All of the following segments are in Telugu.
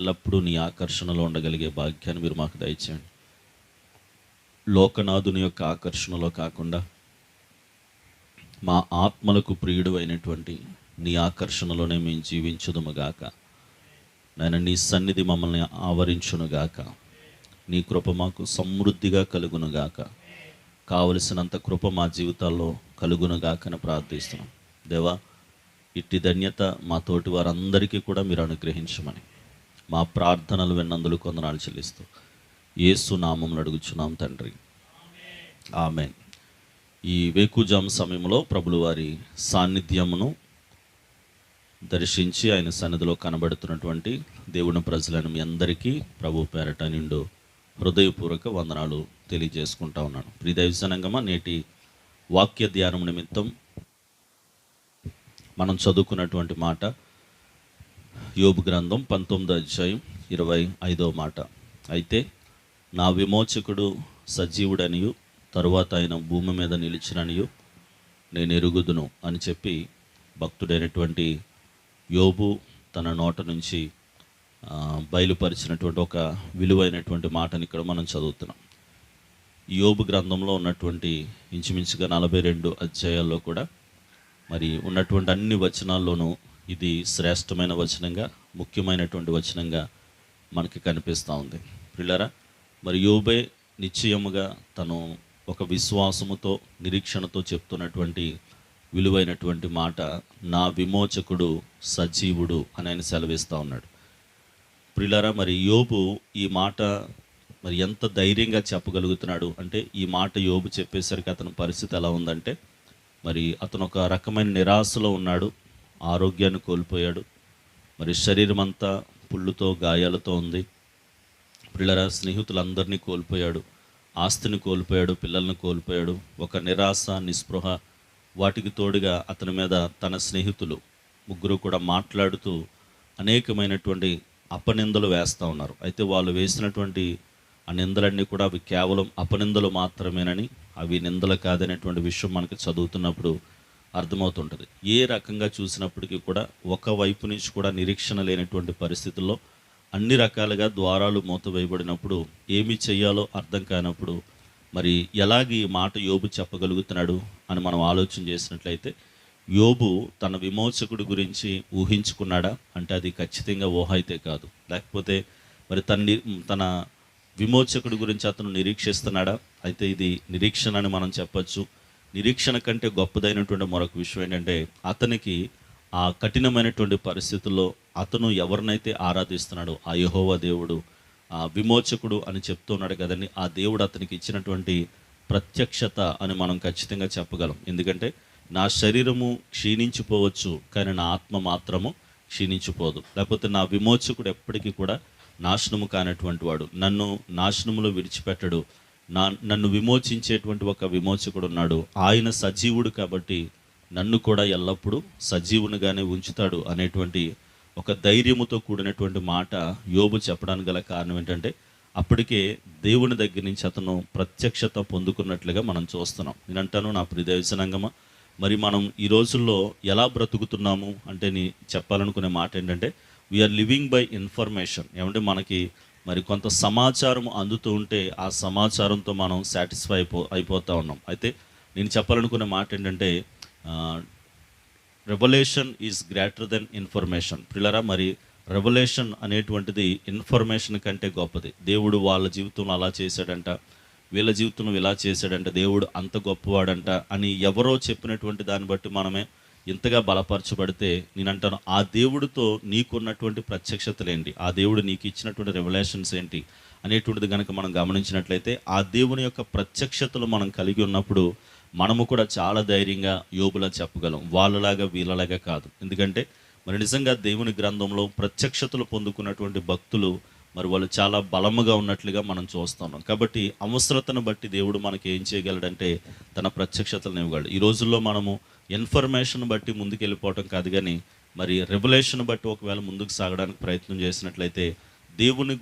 ఎల్లప్పుడూ నీ ఆకర్షణలో ఉండగలిగే భాగ్యాన్ని మీరు మాకు దయచేయండి. లోకనాథుని యొక్క ఆకర్షణలో కాకుండా మా ఆత్మలకు ప్రియుడు అయినటువంటి నీ ఆకర్షణలోనే మేము జీవించుదుముగాక. నాయన నీ సన్నిధి మమ్మల్ని ఆవరించునుగాక. నీ కృప మాకు సమృద్ధిగా కలుగునుగాక. కావలసినంత కృప మా జీవితాల్లో కలుగునుగాకని ప్రార్థిస్తున్నాం. దేవా ఇట్టి ధన్యత మా తోటి వారందరికీ కూడా మీరు అనుగ్రహించమని మా ప్రార్థనలు విన్నందులు కొందనాలు చెల్లిస్తూ ఏసు నామం అడుగుచున్నాం తండ్రి. ఆమె ఈ వేకుజాం సమయంలో ప్రభులు వారి సాన్నిధ్యమును దర్శించి ఆయన సన్నిధిలో కనబడుతున్నటువంటి దేవుని ప్రజలను మీ అందరికీ ప్రభు పేరట నిండు హృదయపూర్వక వందనాలు తెలియజేసుకుంటా ఉన్నాను. ప్రియదైవజనంగమా నేటి వాక్య ధ్యానం నిమిత్తం మనం చదువుకున్నటువంటి మాట యోబు గ్రంథం పంతొమ్మిదో అధ్యాయం ఇరవై ఐదో మాట. అయితే నా విమోచకుడు సజీవుడనియు తరువాత ఆయన భూమి మీద నిలిచిననియు నేను ఎరుగుదును అని చెప్పి భక్తుడైనటువంటి యోబు తన నోట నుంచి బయలుపరిచినటువంటి ఒక విలువైనటువంటి మాటని ఇక్కడ మనం చదువుతున్నాం. ఈ యోబు గ్రంథంలో ఉన్నటువంటి ఇంచుమించుగా నలభై రెండు అధ్యాయాల్లో కూడా మరి ఉన్నటువంటి అన్ని వచనాల్లోనూ ఇది శ్రేష్టమైన వచనంగా ముఖ్యమైనటువంటి వచనంగా మనకి కనిపిస్తూ ఉంది. పిల్లరా మరి యోబే నిశ్చయముగా తను ఒక విశ్వాసముతో నిరీక్షణతో చెప్తున్నటువంటి విలువైనటువంటి మాట నా విమోచకుడు సజీవుడు అని ఆయన సెలవిస్తూ ఉన్నాడు. ప్రిలారా మరి యోబు ఈ మాట మరి ఎంత ధైర్యంగా చెప్పగలుగుతున్నాడు? అంటే ఈ మాట యోబు చెప్పేసరికి అతని పరిస్థితి ఎలా ఉందంటే మరి అతను ఒక రకమైన నిరాశలో ఉన్నాడు. ఆరోగ్యాన్ని కోల్పోయాడు. మరి శరీరం అంతా పుళ్ళుతో గాయాలతో ఉంది. పిల్లల స్నేహితులందరినీ కోల్పోయాడు. ఆస్తిని కోల్పోయాడు పిల్లల్ని కోల్పోయాడు. ఒక నిరాశ నిస్పృహ వాటికి తోడుగా అతని మీద తన స్నేహితులు ముగ్గురు కూడా మాట్లాడుతూ అనేకమైనటువంటి అపనిందలు వేస్తూ ఉన్నారు. అయితే వాళ్ళు వేసినటువంటి ఆ నిందలన్నీ కూడా అవి కేవలం అపనిందలు మాత్రమేనని అవి నిందలు కాదనేటువంటి విషయం మనకు చదువుతున్నప్పుడు అర్థమవుతుంటుంది. ఏ రకంగా చూసినప్పటికీ కూడా ఒక వైపు నుంచి కూడా నిరీక్షణ లేనటువంటి పరిస్థితుల్లో అన్ని రకాలుగా ద్వారాలు మూతవేయబడినప్పుడు ఏమి చేయాలో అర్థం కానప్పుడు మరి ఎలాగ ఈ మాట యోబు చెప్పగలుగుతున్నాడు అని మనం ఆలోచన చేసినట్లయితే యోబు తన విమోచకుడి గురించి ఊహించుకున్నాడా? అంటే అది ఖచ్చితంగా ఊహ అయితే కాదు. లేకపోతే మరి తన తన విమోచకుడి గురించి అతను నిరీక్షిస్తున్నాడా? అయితే ఇది నిరీక్షణ అని మనం చెప్పొచ్చు. నిరీక్షణ కంటే గొప్పదైనటువంటి మరొక విషయం ఏంటంటే అతనికి ఆ కఠినమైనటువంటి పరిస్థితుల్లో అతను ఎవరినైతే ఆరాధిస్తున్నాడో ఆ యహోవ దేవుడు ఆ విమోచకుడు అని చెప్తున్నాడు కదండి ఆ దేవుడు అతనికి ఇచ్చినటువంటి ప్రత్యక్షత అని మనం ఖచ్చితంగా చెప్పగలం. ఎందుకంటే నా శరీరము క్షీణించిపోవచ్చు కానీ నా ఆత్మ మాత్రము క్షీణించిపోదు. లేకపోతే నా విమోచకుడు ఎప్పటికీ కూడా నాశనము కానటువంటి వాడు. నన్ను నాశనములో విడిచిపెట్టడు. నా నన్ను విమోచించేటువంటి ఒక విమోచకుడు ఉన్నాడు. ఆయన సజీవుడు కాబట్టి నన్ను కూడా ఎల్లప్పుడూ సజీవునిగానే ఉంచుతాడు అనేటువంటి ఒక ధైర్యముతో కూడినటువంటి మాట యోబు చెప్పడానికి గల కారణం ఏంటంటే అప్పటికే దేవుని దగ్గర నుంచి అతను ప్రత్యక్షత పొందుకున్నట్లుగా మనం చూస్తున్నాం. నేనంటాను నా ప్రియదర్శనంగమా మరి మనం ఈ రోజుల్లో ఎలా బ్రతుకుతున్నాము అంటే నీ చెప్పాలనుకునే మాట ఏంటంటే వీఆర్ లివింగ్ బై ఇన్ఫర్మేషన్ ఏమంటే మనకి మరి కొంత సమాచారం అందుతూ ఉంటే ఆ సమాచారంతో మనం సాటిస్ఫై అయిపో అయిపోతూ ఉన్నాం. అయితే నేను చెప్పాలనుకునే మాట ఏంటంటే revolution is greater than information పిల్లరా మరి రెవల్యూషన్ అనేటువంటిది ఇన్ఫర్మేషన్ కంటే గొప్పది. దేవుడు వాళ్ళ జీవితంలో అలా చేశాడంట వీళ్ళ జీవితంలో ఇలా చేశాడంట దేవుడు అంత గొప్పవాడంట అని ఎవరో చెప్పినటువంటి దాన్ని బట్టి మనమే ఇంతగా బలపరచబడితే నేనంటాను ఆ దేవుడితో నీకున్నటువంటి ప్రత్యక్షతలేంటి? ఆ దేవుడు నీకు ఇచ్చినటువంటి రెవల్యూషన్స్ ఏంటి? అనేటువంటిది కనుక మనం గమనించినట్లయితే ఆ దేవుని యొక్క ప్రత్యక్షతలు మనం కలిగి ఉన్నప్పుడు మనము కూడా చాలా ధైర్యంగా యోబులా చెప్పగలం. వాళ్ళలాగా వీళ్ళలాగా కాదు. ఎందుకంటే మరి నిజంగా దేవుని గ్రంథంలో ప్రత్యక్షతలు పొందుకున్నటువంటి భక్తులు మరి వాళ్ళు చాలా బలముగా ఉన్నట్లుగా మనం చూస్తున్నాం. కాబట్టి అవసరతను బట్టి దేవుడు మనకి ఏం చేయగలడంటే తన ప్రత్యక్షతలను ఇవ్వగలడు. ఈ రోజుల్లో మనము ఇన్ఫర్మేషన్ బట్టి ముందుకు వెళ్ళిపోవటం కాదు కానీ మరి రెవల్యూషన్ బట్టి ఒకవేళ ముందుకు సాగడానికి ప్రయత్నం చేసినట్లయితే దేవుని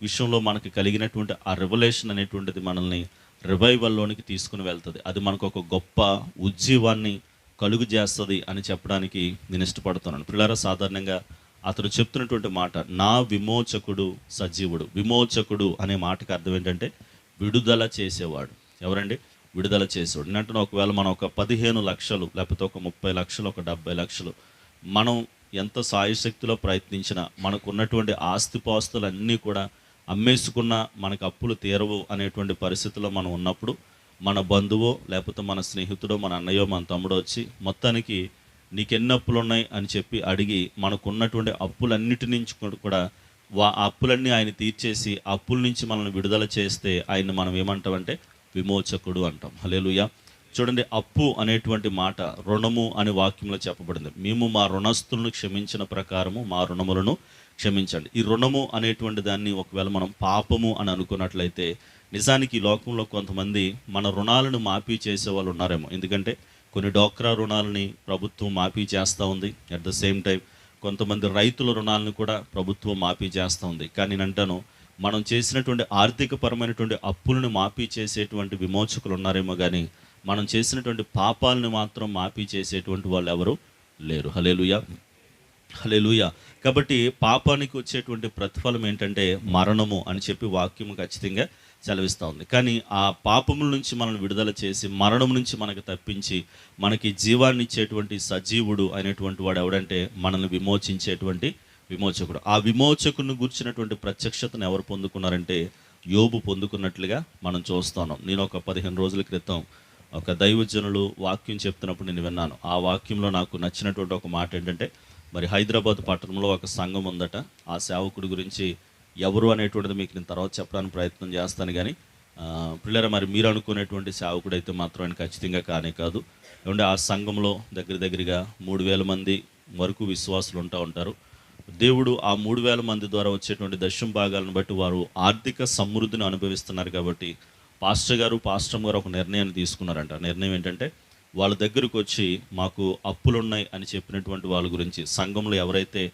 విషయంలో మనకి కలిగినటువంటి ఆ రెవల్యూషన్ అనేటువంటిది మనల్ని రివైవల్లోనికి తీసుకుని వెళ్తుంది. అది మనకు ఒక గొప్ప ఉజ్జీవాన్ని కలుగు చేస్తుంది అని చెప్పడానికి నేను ఇష్టపడుతున్నాను. పిల్లర సాధారణంగా అతను చెప్తున్నటువంటి మాట నా విమోచకుడు సజీవుడు. విమోచకుడు అనే మాటకు అర్థం ఏంటంటే విడుదల చేసేవాడు. ఎవరండి? విడుదల చేసేవాడు. నేను ఒకవేళ మనం ఒక పదిహేను లక్షలు లేకపోతే ఒక ముప్పై లక్షలు ఒక డెబ్బై లక్షలు మనం ఎంత సాయశక్తిలో ప్రయత్నించినా మనకు ఉన్నటువంటి ఆస్తిపాస్తులు అన్నీ కూడా అమ్మేసుకున్న మనకు అప్పులు తీరవు అనేటువంటి పరిస్థితిలో మనం ఉన్నప్పుడు మన బంధువో లేకపోతే మన స్నేహితుడో మన అన్నయ్యో మన తమ్ముడో వచ్చి మొత్తానికి నీకు ఎన్ని అప్పులు ఉన్నాయి అని చెప్పి అడిగి మనకు ఉన్నటువంటి అప్పులన్నిటి నుంచి కూడా- వా అప్పులన్నీ ఆయన తీర్చేసి అప్పుల నుంచి మనల్ని విడుదల చేస్తే ఆయన మనం ఏమంటామంటే విమోచకుడు అంటాం. హలేలుయ చూడండి అప్పు అనేటువంటి మాట రుణము అనే వాక్యంలో చెప్పబడింది. మేము మా రుణస్తులను క్షమించిన ప్రకారము మా రుణములను క్షమించండి. ఈ రుణము అనేటువంటి దాన్ని ఒకవేళ మనం పాపము అని అనుకున్నట్లయితే నిజానికి ఈ లోకంలో కొంతమంది మన రుణాలను మాఫీ చేసే వాళ్ళు ఉన్నారేమో. ఎందుకంటే కొన్ని డోక్రా రుణాలని ప్రభుత్వం మాఫీ చేస్తూ ఉంది. అట్ ద సేమ్ టైం కొంతమంది రైతుల రుణాలను కూడా ప్రభుత్వం మాఫీ చేస్తూ ఉంది. కానీ నేను అంటాను మనం చేసినటువంటి ఆర్థిక పరమైనటువంటి అప్పులను మాఫీ చేసేటువంటి విమోచకులు ఉన్నారేమో కానీ మనం చేసినటువంటి పాపాలను మాత్రం మాఫీ చేసేటువంటి వాళ్ళు ఎవరు లేరు. హలేలుయ హలేలుయ కాబట్టి పాపానికి వచ్చేటువంటి ప్రతిఫలం ఏంటంటే మరణము అని చెప్పి వాక్యం ఖచ్చితంగా సెలవిస్తూ ఉంది. కానీ ఆ పాపముల నుంచి మనల్ని విడుదల చేసి మరణం నుంచి మనకు తప్పించి మనకి జీవాన్ని ఇచ్చేటువంటి సజీవుడు అనేటువంటి వాడు ఎవడంటే మనల్ని విమోచించేటువంటి విమోచకుడు. ఆ విమోచకుని గుర్చినటువంటి ప్రత్యక్షతను ఎవరు పొందుకున్నారంటే యోబు పొందుకున్నట్లుగా మనం చూస్తున్నాం నేను ఒక పదిహేను రోజుల క్రితం ఒక దైవజనులు వాక్యం చెప్తున్నప్పుడు నేను విన్నాను. ఆ వాక్యంలో నాకు నచ్చినటువంటి ఒక మాట ఏంటంటే మరి హైదరాబాద్ పట్టణంలో ఒక సంఘం ఉందట ఆ సేవకుడి గురించి ఎవరు అనేటువంటిది మీకు నేను తర్వాత చెప్పడానికి ప్రయత్నం చేస్తాను కానీ పిల్లర మరి మీరు అనుకునేటువంటి సేవకుడు అయితే మాత్రం ఆయన ఖచ్చితంగా కానే కాదు. ఏమంటే ఆ సంఘంలో దగ్గర దగ్గరగా మూడు వేల మంది వరకు విశ్వాసులు ఉంటా ఉంటారు. దేవుడు ఆ మూడు వేల మంది ద్వారా వచ్చేటువంటి దశం భాగాలను బట్టి వారు ఆర్థిక సమృద్ధిని అనుభవిస్తున్నారు కాబట్టి పాస్టర్ గారు పాస్టర్ గారు ఒక నిర్ణయాన్ని తీసుకున్నారంట. నిర్ణయం ఏంటంటే వాళ్ళ దగ్గరకు వచ్చి మాకు అప్పులు ఉన్నాయి అని చెప్పినటువంటి వాళ్ళ గురించి సంఘంలో ఎవరైతే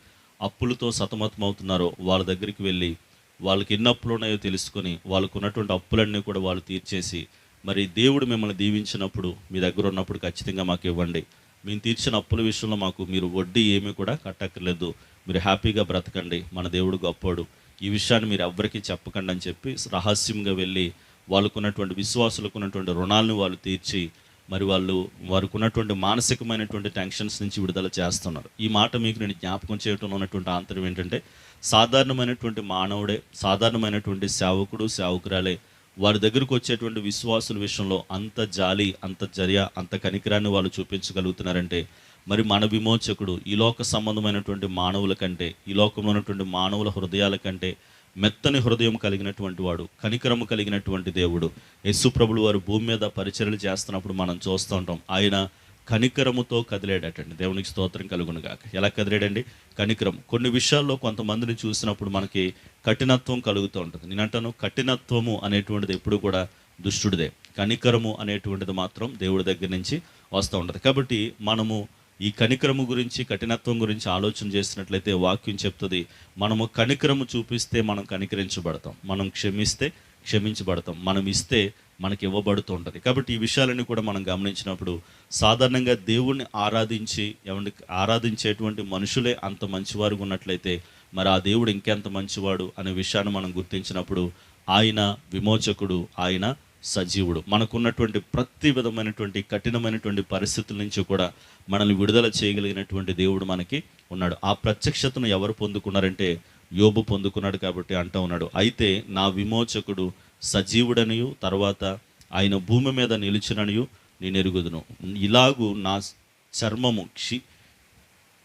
అప్పులతో సతమతం అవుతున్నారో వాళ్ళ దగ్గరికి వెళ్ళి వాళ్ళకి ఎన్ని అప్పులు ఉన్నాయో తెలుసుకొని వాళ్ళకు ఉన్నటువంటి అప్పులన్నీ కూడా వాళ్ళు తీర్చేసి మరి దేవుడు మిమ్మల్ని దీవించినప్పుడు మీ దగ్గర ఉన్నప్పుడు ఖచ్చితంగా మాకు ఇవ్వండి. మేము తీర్చిన అప్పుల విషయంలో మాకు మీరు వడ్డీ ఏమీ కూడా కట్టక్కర్లేదు. మీరు హ్యాపీగా బ్రతకండి. మన దేవుడు గొప్పోడు. ఈ విషయాన్ని మీరు ఎవ్వరికీ చెప్పకండి అని చెప్పి రహస్యంగా వెళ్ళి వాళ్ళకు ఉన్నటువంటి విశ్వాసులకు ఉన్నటువంటి రుణాలను వాళ్ళు తీర్చి మరి వాళ్ళు వారికి ఉన్నటువంటి మానసికమైనటువంటి టెన్షన్స్ నుంచి విడుదల చేస్తున్నారు. ఈ మాట మీకు నేను జ్ఞాపకం చేయటంలో ఉన్నటువంటి ఆంతరం ఏంటంటే సాధారణమైనటువంటి మానవుడే సాధారణమైనటువంటి సేవకుడు సేవకురాలే వారి దగ్గరకు వచ్చేటువంటి విశ్వాసుల విషయంలో అంత జాలి అంత జర్య అంత కనికరాన్ని వాళ్ళు చూపించగలుగుతున్నారంటే మరి మన విమోచకుడు ఈ లోక సంబంధమైనటువంటి మానవుల కంటే ఈ లోకంలో ఉన్నటువంటి మానవుల హృదయాల కంటే మెత్తని హృదయం కలిగినటువంటి వాడు కనికరము కలిగినటువంటి దేవుడు. యశుప్రభులు వారు భూమి మీద పరిచర్లు చేస్తున్నప్పుడు మనం చూస్తూ ఉంటాం ఆయన కనికరముతో కదిలేడటండి. దేవునికి స్తోత్రం కలుగును గాక. ఎలా కదిలేడండి? కనికరం. కొన్ని విషయాల్లో కొంతమందిని చూసినప్పుడు మనకి కఠినత్వం కలుగుతూ ఉంటుంది. నేనంటాను కఠినత్వము అనేటువంటిది ఎప్పుడు కూడా దుష్టుడిదే. కనికరము అనేటువంటిది మాత్రం దేవుడి దగ్గర నుంచి వస్తూ ఉంటుంది. కాబట్టి మనము ఈ కనికరము గురించి కఠినత్వం గురించి ఆలోచన చేసినట్లయితే వాక్యం చెప్తుంది మనము కనికరము చూపిస్తే మనం కనికరించబడతాం. మనం క్షమిస్తే క్షమించబడతాం. మనం ఇస్తే మనకి ఇవ్వబడుతూ ఉంటుంది. కాబట్టి ఈ విషయాలన్నీ కూడా మనం గమనించినప్పుడు సాధారణంగా దేవుణ్ణి ఆరాధించి ఎవరి ఆరాధించేటువంటి మనుషులే అంత మంచివారుగా ఉన్నట్లయితే మరి ఆ దేవుడు ఇంకెంత మంచివాడు అనే విషయాన్ని మనం గుర్తించినప్పుడు ఆయన విమోచకుడు ఆయన సజీవుడు. మనకున్నటువంటి ప్రతి విధమైనటువంటి కఠినమైనటువంటి పరిస్థితుల నుంచి కూడా మనల్ని విడుదల చేయగలిగినటువంటి దేవుడు మనకి ఉన్నాడు. ఆ ప్రత్యక్షతను ఎవరు పొందుకున్నారంటే యోబు పొందుకున్నాడు కాబట్టి అంటూ ఉన్నాడు. అయితే నా విమోచకుడు సజీవుడనియు తర్వాత ఆయన భూమి మీద నిలిచిననియు నేను ఎరుగుదును. ఇలాగూ నా చర్మము క్షి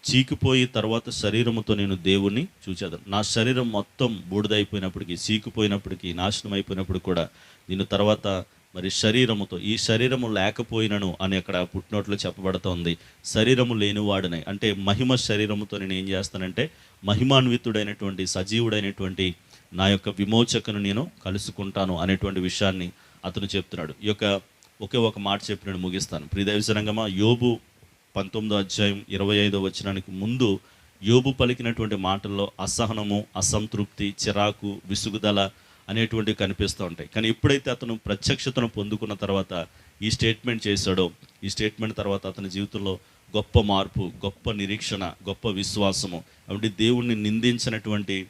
చీకిపోయి తర్వాత శరీరముతో నేను దేవుణ్ణి చూచేదాను. నా శరీరం మొత్తం బూడిదైపోయినప్పటికీ చీకిపోయినప్పటికీ నాశనం అయిపోయినప్పుడు కూడా నేను తర్వాత మరి శరీరముతో ఈ శరీరము లేకపోయినను అని అక్కడ పుట్టినట్లు చెప్పబడుతోంది. శరీరము లేనివాడనే. అంటే మహిమ శరీరముతో నేను ఏం చేస్తానంటే మహిమాన్వితుడైనటువంటి సజీవుడైనటువంటి నా యొక్క విమోచకను నేను కలుసుకుంటాను అనేటువంటి విషయాన్ని అతను చెప్తున్నాడు. ఈ యొక్క ఒకే ఒక మాట చెప్పి నేను ముగిస్తాను. ప్రియదైవసరంగమా యోబు పంతొమ్మిదో అధ్యాయం ఇరవై ఐదో వచనానికి ముందు యోబు పలికినటువంటి మాటల్లో అసహనము అసంతృప్తి చిరాకు విసుగుదల అనేటువంటివి కనిపిస్తూ ఉంటాయి. కానీ ఎప్పుడైతే అతను ప్రత్యక్షతను పొందుకున్న తర్వాత ఈ స్టేట్మెంట్ చేశాడో ఈ స్టేట్మెంట్ తర్వాత అతని జీవితంలో గొప్ప మార్పు గొప్ప నిరీక్షణ గొప్ప విశ్వాసము అంటే దేవుణ్ణి నిందించినటువంటి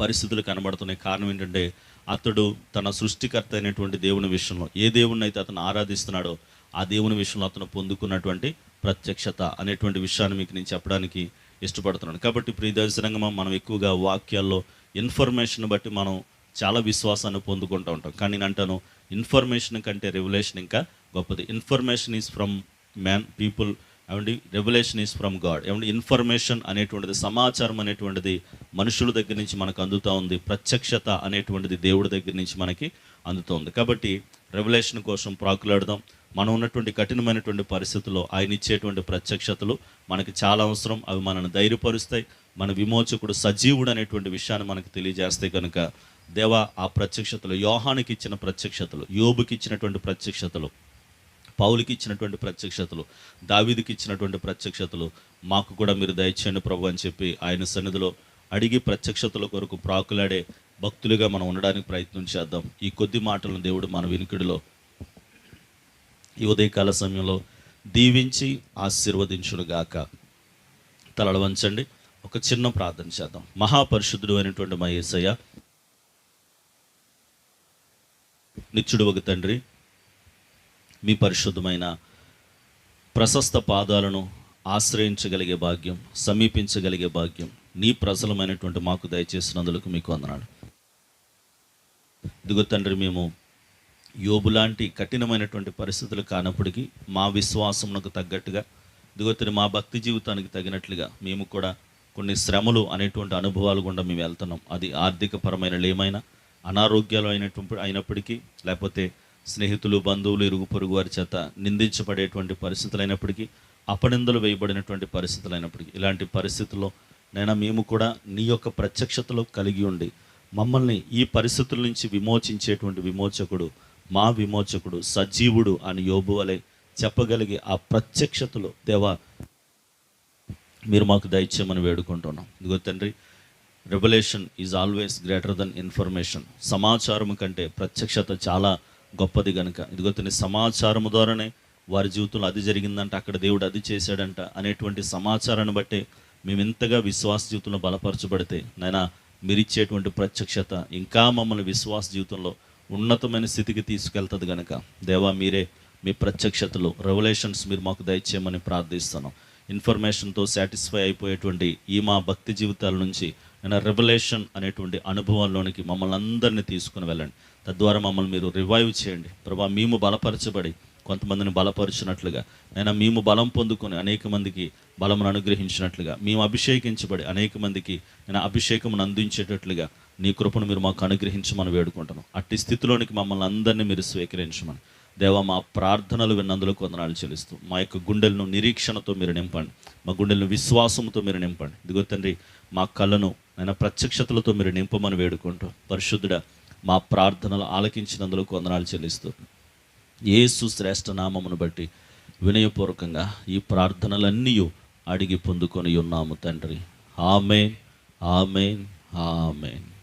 పరిస్థితులు కనబడుతున్నాయి. కారణం ఏంటంటే అతడు తన సృష్టికర్త అయినటువంటి దేవుని విషయంలో ఏ దేవుణ్ణి అయితే అతను ఆరాధిస్తున్నాడో ఆ దేవుని విషయంలో అతను పొందుకున్నటువంటి ప్రత్యక్షత అనేటువంటి విషయాన్ని మీకు నేను చెప్పడానికి ఇష్టపడుతున్నాను. కాబట్టి ప్రియదర్శనంగా మనం ఎక్కువగా వాక్యాల్లో ఇన్ఫర్మేషన్ బట్టి మనం చాలా విశ్వాసాన్ని పొందుకుంటూ ఉంటాం. కానీ నేను అంటాను ఇన్ఫర్మేషన్ కంటే రెవల్యూషన్ ఇంకా గొప్పది. Information is from man people ఏమండి? రెవల్యూషన్ ఈజ్ ఫ్రమ్ గాడ్ ఏమండి? ఇన్ఫర్మేషన్ అనేటువంటిది సమాచారం అనేటువంటిది మనుషుల దగ్గర నుంచి మనకు అందుతూ ఉంది. ప్రత్యక్షత అనేటువంటిది దేవుడి దగ్గర నుంచి మనకి అందుతోంది కాబట్టి రెవల్యూషన్ కోసం ప్రాకులాడదాం. మనం ఉన్నటువంటి కఠినమైనటువంటి పరిస్థితుల్లో ఆయన ఇచ్చేటువంటి ప్రత్యక్షతలు మనకి చాలా అవసరం. అవి మనల్ని ధైర్యపరుస్తాయి. మన విమోచకుడు సజీవుడు అనేటువంటి విషయాన్ని మనకు తెలియజేస్తే కనుక దేవా ఆ ప్రత్యక్షతలు యోహానికి ఇచ్చిన ప్రత్యక్షతలు యోబుకి ఇచ్చినటువంటి ప్రత్యక్షతలు పౌలికి ఇచ్చినటువంటి ప్రత్యక్షతలు దావిదికి ఇచ్చినటువంటి ప్రత్యక్షతలు మాకు కూడా మీరు దయచేయండి ప్రభు అని చెప్పి ఆయన సన్నిధిలో అడిగి ప్రత్యక్షతల కొరకు ప్రాకులాడే భక్తులుగా మనం ఉండడానికి ప్రయత్నం చేద్దాం. ఈ కొద్ది మాటలను దేవుడు మన వినికిడిలో ఈ ఉదయకాల సమయంలో దీవించి ఆశీర్వదించునుగాక. తలడ వంచండి. ఒక చిన్న ప్రార్థన చేద్దాం. మహాపరిశుద్ధుడు అయినటువంటి మా నిత్యుడు ఒక తండ్రి. మీ పరిశుద్ధమైన ప్రశస్త పాదాలను ఆశ్రయించగలిగే భాగ్యం సమీపించగలిగే భాగ్యం నీ ప్రజలమైనటువంటి మాకు దయచేసినందులకు మీకు వందనాలు. ఇదిగో తండ్రి మేము యోబు లాంటి కఠినమైనటువంటి పరిస్థితులు కానప్పటికీ మా విశ్వాసమునకు తగ్గట్టుగా ఇదిగో తండ్రి మా భక్తి జీవితానికి తగినట్లుగా మేము కూడా కొన్ని శ్రమలు అనేటువంటి అనుభవాలు గుండా మేము వెళ్తున్నాం. అది ఆర్థికపరమైన లేమైనా ఏమైనా అనారోగ్యాలు అయినటువంటి అయినప్పటికీ లేకపోతే స్నేహితులు బంధువులు ఇరుగు పొరుగు వారి చేత నిందించబడేటువంటి పరిస్థితులు అయినప్పటికీ అపనిందలు వేయబడినటువంటి పరిస్థితులు అయినప్పటికీ ఇలాంటి పరిస్థితుల్లో నైనా మేము కూడా నీ యొక్క ప్రత్యక్షతలో కలిగి ఉండి మమ్మల్ని ఈ పరిస్థితుల నుంచి విమోచించేటువంటి విమోచకుడు మా విమోచకుడు సజీవుడు అని యోబు వలె చెప్పగలిగే ఆ ప్రత్యక్షతలో దేవా మీరు మాకు దయచేయమని వేడుకుంటున్నాం. ఇదిగో తండ్రి revolution is always greater than information సమాచారం కంటే ప్రత్యక్షత చాలా గొప్పది కనుక ఇదిగో తండ్రి సమాచారము ద్వారానే వారి జీవితంలో అది జరిగిందంట అక్కడ దేవుడు అది చేశాడంట అనేటువంటి సమాచారాన్ని బట్టే మేము ఇంతగా విశ్వాస జీవితంలో బలపరచబడితే నైనా మీరిచ్చేటువంటి ప్రత్యక్షత ఇంకా మమ్మల్ని విశ్వాస జీవితంలో ఉన్నతమైన స్థితికి తీసుకెళ్తుంది కనుక దేవా మీరే మీ ప్రత్యక్షతలు రెవల్యూషన్స్ మీరు మాకు దయచేయమని ప్రార్థిస్తున్నాం. ఇన్ఫర్మేషన్తో సాటిస్ఫై అయిపోయేటువంటి ఈ మా భక్తి జీవితాల నుంచి నేను రెవల్యూషన్ అనేటువంటి అనుభవాల్లోనికి మమ్మల్ని అందరినీ తీసుకుని వెళ్ళండి. తద్వారా మమ్మల్ని మీరు రివైవ్ చేయండి. ప్రభా మేము బలపరచబడి కొంతమందిని బలపరిచినట్లుగా నేను మేము బలం పొందుకొని అనేక మందికి బలమును అనుగ్రహించినట్లుగా మేము అభిషేకించబడి అనేక మందికి నేను అభిషేకమును అందించేటట్లుగా నీ కృపను మీరు మాకు అనుగ్రహించమని వేడుకుంటాను అట్టి స్థితిలోనికి మమ్మల్ని అందరినీ మీరు స్వీకరించమని. దేవా మా ప్రార్థనలు విన్నందులో కొందనాలు చెల్లిస్తూ మా యొక్క గుండెలను నిరీక్షణతో మీరు నింపండి. మా గుండెలను విశ్వాసంతో మీరు నింపండి. ఇదిగో తండ్రి మా కళ్ళను నేను ప్రత్యక్షతలతో మీరు నింపమని వేడుకుంటూ పరిశుద్ధుడ మా ప్రార్థనలు ఆలకించినందులో కొందనాలు చెల్లిస్తూ ఏసు శ్రేష్ఠ నామమును బట్టి వినయపూర్వకంగా ఈ ప్రార్థనలన్నీ అడిగి పొందుకొని ఉన్నాము తండ్రి. Amen amen amen.